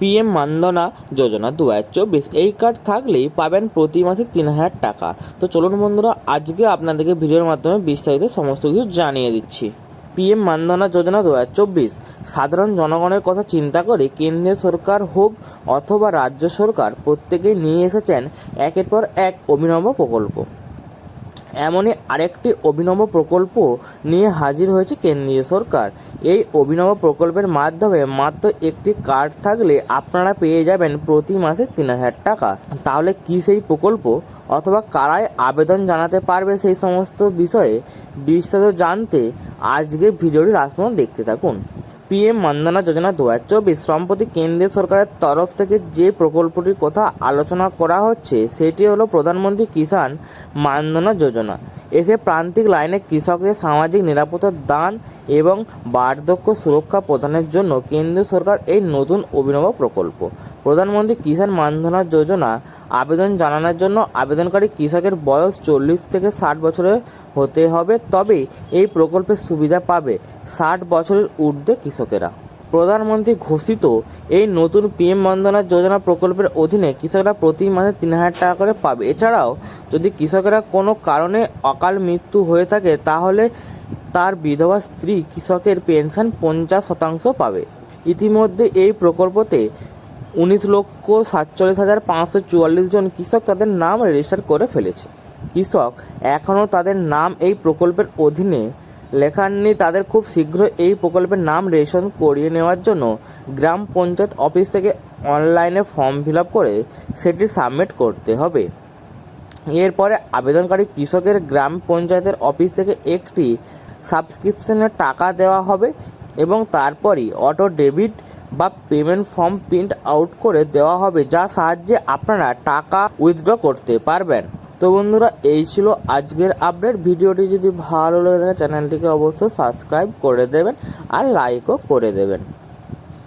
PM মানধনা যোজনা দু হাজার চব্বিশ। এই কার্ড থাকলেই পাবেন প্রতি মাসে তিন হাজার টাকা। তো চলুন বন্ধুরা, আজকে আপনাদেরকে ভিডিওর মাধ্যমে বিস্তারিত সমস্ত কিছু জানিয়ে দিচ্ছি। পিএম মানধনা যোজনা দু হাজার চব্বিশ। সাধারণ জনগণের কথা চিন্তা করে কেন্দ্রীয় সরকার হোক অথবা রাজ্য সরকার, প্রত্যেকেই নিয়ে এসেছেন একের পর এক অভিনব প্রকল্প। এমনই আরেকটি অভিনব প্রকল্প নিয়ে হাজির হয়েছে কেন্দ্রীয় সরকার। এই অভিনব প্রকল্পের মাধ্যমে মাত্র একটি কার্ড থাকলে আপনারা পেয়ে যাবেন প্রতি মাসে তিন হাজার টাকা। তাহলে কি সেই প্রকল্প? অথবা কারাই আবেদন জানাতে পারবে সেই সমস্ত বিষয়ে? বিস্তারিত জানতে আজকে ভিডিওটি লাস্ট দেখতে থাকুন। পিএম মানধনা যোজনা দু হাজার চব্বিশ সম্প্রতি কেন্দ্রীয় সরকারের তরফ থেকে যে প্রকল্পটির কথা আলোচনা করা হচ্ছে, সেটি হলো প্রধানমন্ত্রী কিষাণ মানধনা যোজনা। এতে প্রান্তিক লাইনে কৃষকদের সামাজিক নিরাপত্তা দান এবং বার্ধক্য সুরক্ষা প্রদানের জন্য কেন্দ্রীয় সরকার এই নতুন অভিনব প্রকল্প। প্রধানমন্ত্রী কিষাণ মানধনা যোজনা আবেদন জানানোর জন্য আবেদনকারী কৃষকের বয়স চল্লিশ থেকে ষাট বছরের হতে হবে তবে এই প্রকল্পের সুবিধা পাবে ষাট বছরের ঊর্ধ্বে কৃষকেরা। প্রধানমন্ত্রী ঘোষিত এই নতুন পিএম বন্দনা যোজনা প্রকল্পের অধীনে কৃষকরা প্রতি মাসে তিন হাজার টাকা করে পাবে। এছাড়াও যদি কৃষকেরা কোনো কারণে অকাল মৃত্যু হয়ে থাকে, তাহলে তার বিধবা স্ত্রী কৃষকের পেনশন পঞ্চাশ শতাংশ পাবে। ইতিমধ্যে এই প্রকল্পতে উনিশ লক্ষ সাতচল্লিশ হাজার পাঁচশো চুয়াল্লিশ জন কৃষক তাদের নাম রেজিস্টার করে ফেলেছে। কৃষক এখনও তাদের নাম এই প্রকল্পের অধীনে লেখাননি। তাদের খুব শীঘ্র এই প্রকল্পের নাম রেজিস্ট্রেশন করিয়ে নেওয়ার জন্য গ্রাম পঞ্চায়েত অফিস থেকে অনলাইনে ফর্ম ফিল করে সেটি সাবমিট করতে হবে। এরপরে আবেদনকারী কৃষকের গ্রাম পঞ্চায়েতের অফিস থেকে একটি সাবস্ক্রিপশনের টাকা দেওয়া হবে এবং তারপরই অটো ডেবিট বা পেমেন্ট ফর্ম প্রিন্ট আউট করে দেওয়া হবে, যা সাহায্যে আপনারা টাকা উইথড্র করতে পারবেন। তো বন্ধুরা, এই ছিল আজকের আপডেট। ভিডিওটি যদি ভালো লেগে থাকে, চ্যানেলটিকে অবশ্যই সাবস্ক্রাইব করে দেবেন আর লাইকও করে দেবেন।